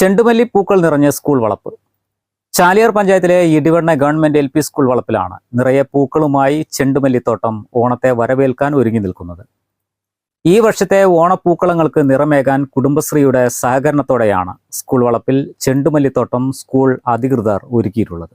ചെണ്ടുമല്ലി പൂക്കൾ നിറഞ്ഞ സ്കൂൾ വളപ്പ്. ചാലിയാർ പഞ്ചായത്തിലെ Edivanna government L P school വളപ്പിലാണ് നിറയെ പൂക്കളുമായി ചെണ്ടുമല്ലിത്തോട്ടം ഓണത്തെ വരവേൽക്കാൻ ഒരുങ്ങി നിൽക്കുന്നത്. ഈ വർഷത്തെ ഓണപ്പൂക്കളങ്ങൾക്ക് നിറമേകാൻ കുടുംബശ്രീയുടെ സഹകരണത്തോടെയാണ് സ്കൂൾ വളപ്പിൽ ചെണ്ടുമല്ലിത്തോട്ടം സ്കൂൾ അധികൃതർ ഒരുക്കിയിട്ടുള്ളത്.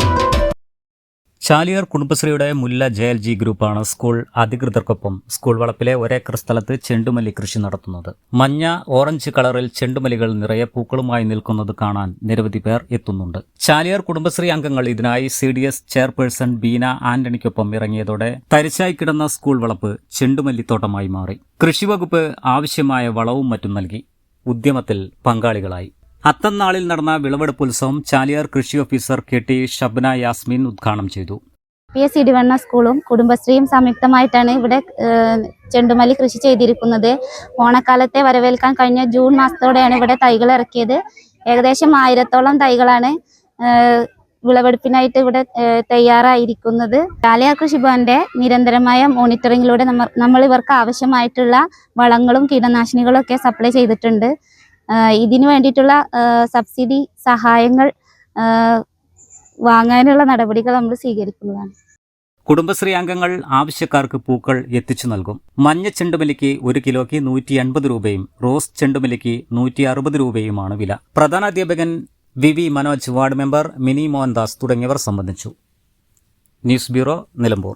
ചാലിയാർ കുടുംബശ്രീയുടെ മുല്ല ജെ എൽ ജി ഗ്രൂപ്പാണ് സ്കൂൾ അധികൃതർക്കൊപ്പം സ്കൂൾ വളപ്പിലെ ഒരേക്കർ സ്ഥലത്ത് ചെണ്ടുമല്ലി കൃഷി നടത്തുന്നത്. മഞ്ഞ ഓറഞ്ച് കളറിൽ ചെണ്ടുമല്ലികൾ നിറയെ പൂക്കളുമായി നിൽക്കുന്നത് കാണാൻ നിരവധി പേർ എത്തുന്നുണ്ട്. ചാലിയാർ കുടുംബശ്രീ അംഗങ്ങൾ ഇതിനായി C D S chairperson Beena ആന്റണിക്കൊപ്പം ഇറങ്ങിയതോടെ തരിശായി കിടന്ന സ്കൂൾ വളപ്പ് ചെണ്ടുമല്ലിത്തോട്ടമായി മാറി. കൃഷിവകുപ്പ് ആവശ്യമായ വളവും മറ്റും നൽകി. ഉദ്യമത്തിൽ പങ്കാളികളായി. അത്തന്നാളിൽ നടന്ന വിളവെടുപ്പ് ഉത്സവം ചാലിയാർ കൃഷി officer K T Shabna Yasmin ഉദ്ഘാടനം ചെയ്തു. പി എസ് ഇടിവണ്ണ സ്കൂളും കുടുംബശ്രീയും സംയുക്തമായിട്ടാണ് ഇവിടെ ചെണ്ടുമല്ലി കൃഷി ചെയ്തിരിക്കുന്നത്. ഓണക്കാലത്തെ വരവേൽക്കാൻ കഴിഞ്ഞ ജൂൺ മാസത്തോടെയാണ് ഇവിടെ തൈകൾ ഇറക്കിയത്. ഏകദേശം ആയിരത്തോളം തൈകളാണ് വിളവെടുപ്പിനായിട്ട് ഇവിടെ തയ്യാറായിരിക്കുന്നത്. ചാലിയാർ കൃഷിഭവന്റെ നിരന്തരമായ മോണിറ്ററിങ്ങിലൂടെ നമ്മ നമ്മൾ ഇവർക്ക് ആവശ്യമായിട്ടുള്ള വളങ്ങളും കീടനാശിനികളും ഒക്കെ സപ്ലൈ ചെയ്തിട്ടുണ്ട്. ഇതിനു വേണ്ടിയിട്ടുള്ള സബ്സിഡി സഹായങ്ങൾ വാങ്ങാനുള്ള നടപടികൾ നമ്മൾ സ്വീകരിക്കുന്നതാണ്. കുടുംബശ്രീ അംഗങ്ങൾ ആവശ്യക്കാർക്ക് പൂക്കൾ എത്തിച്ചു നൽകും. മഞ്ഞ ചെണ്ടുമല്ലിക്ക് ഒരു കിലോയ്ക്ക് നൂറ്റി അൻപത് രൂപയും റോസ് ചെണ്ടുമല്ലിക്ക് നൂറ്റി അറുപത് രൂപയുമാണ് വില. പ്രധാന അധ്യാപകൻ V V Manoj ward member Mini Mohandas തുടങ്ങിയവർ സംബന്ധിച്ചു. News bureau Nilambur.